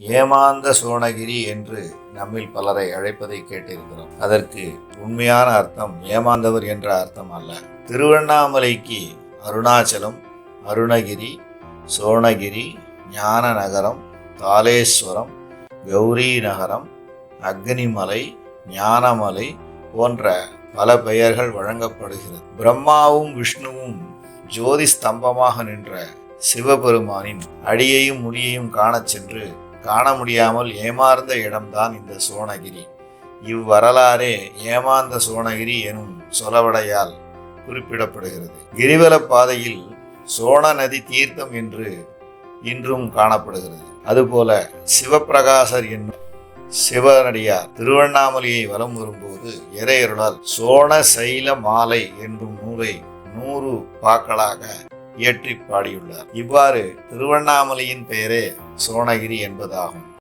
ஏமாந்த சோனகிரி என்று நம்மில் பலரை அழைப்பதை கேட்டிருக்கிறோம். அதற்கு உண்மையான அர்த்தம் ஏமாந்தவர் என்ற அர்த்தம் அல்ல. திருவண்ணாமலைக்கு அருணாச்சலம் அருணகிரி சோனகிரி ஞான நகரம் தாலேஸ்வரம் கௌரி நகரம் அக்னிமலை ஞானமலை போன்ற பல பெயர்கள் வழங்கப்படுகிறது. பிரம்மாவும் விஷ்ணுவும் ஜோதி ஸ்தம்பமாக நின்ற சிவபெருமானின் அடியையும் முடியையும் காணச் சென்று காண முடியாமல் ஏமாந்த இடம்தான் இந்த சோனகிரி. இவ்வரலாறே ஏமாந்த சோனகிரி எனும் சொலவடையால் குறிப்பிடப்படுகிறது. கிரிவல பாதையில் சோழ நதி தீர்த்தம் என்று இன்றும் காணப்படுகிறது. அதுபோல சிவப்பிரகாசர் என்னும் சிவனடியார் திருவண்ணாமலையை வலம் வரும்போது இறையருளால் சோழ சைல மாலை என்றும் நூலை நூறு பாக்களாக இயற்றி பாடியுள்ளார். இவ்வாறு திருவண்ணாமலையின் பெயரே சோனகிரி என்பதாகும்.